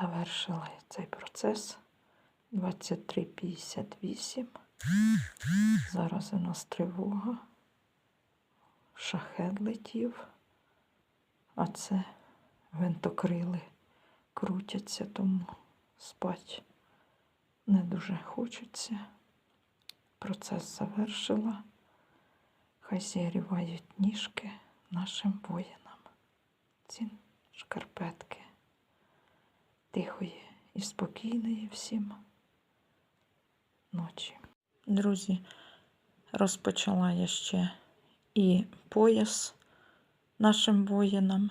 Завершила цей процес 23.58. Зараз у нас тривога. Шахет летів, а це винтокрили крутяться, тому спать не дуже хочеться. Процес завершила. Хай зігрівають ніжки нашим воїнам. Ці шкарпетки тихої і спокійної всім ночі. Друзі, розпочала я ще і пояс нашим воїнам.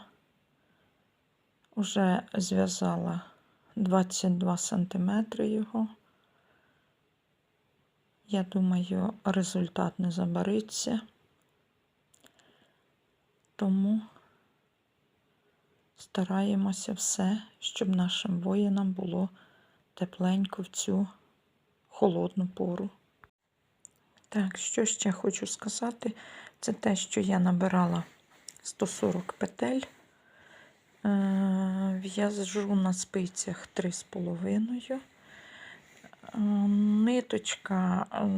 Уже зв'язала 22 сантиметри його. Я думаю, результат не забариться. Тому стараємося все, щоб нашим воїнам було тепленько в цю холодну пору. Так, що ще хочу сказати, це те, що я набирала 140 петель. Е, В'яжу на спицях 3,5. Е, Ниточка е,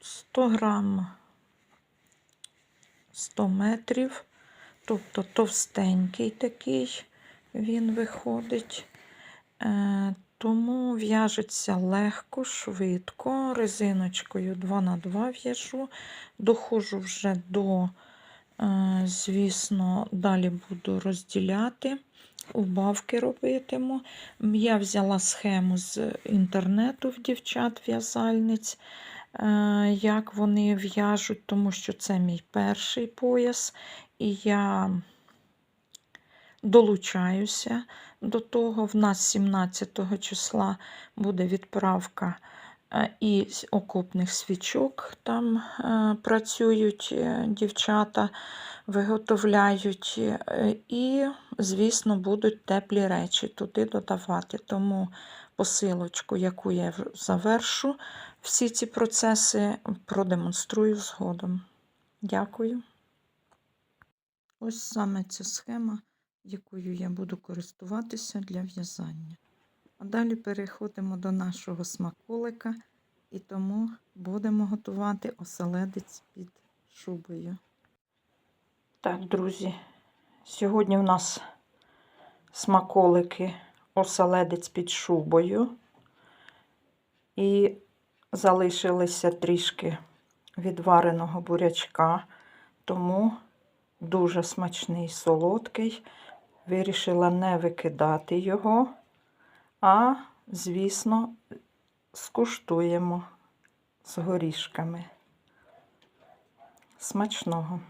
100 грам 100 метрів, тобто товстенький такий він виходить. Е, Тому в'яжеться легко, швидко, резиночкою 2х2 в'яжу, доходжу вже до, е, звісно, далі буду розділяти, убавки робитиму. Я взяла схему з інтернету в дівчат-в'язальниць, як вони в'яжуть, тому що це мій перший пояс, і я долучаюся до того. В нас 17 числа буде відправка е, і окопних свічок. Там е, працюють е, дівчата, виготовляють. е, І, звісно, будуть теплі речі туди додавати. Тому посилочку, яку я завершу, всі ці процеси продемонструю згодом. Дякую. Ось саме ця схема, якою я буду користуватися для в'язання. А далі переходимо до нашого смаколика, і тому будемо готувати оселедець під шубою. Так, друзі, сьогодні в нас смаколики оселедець під шубою. І залишилися трішки відвареного бурячка, тому дуже смачний, солодкий. Вирішила не викидати його, а, звісно, скуштуємо з горішками. Смачного.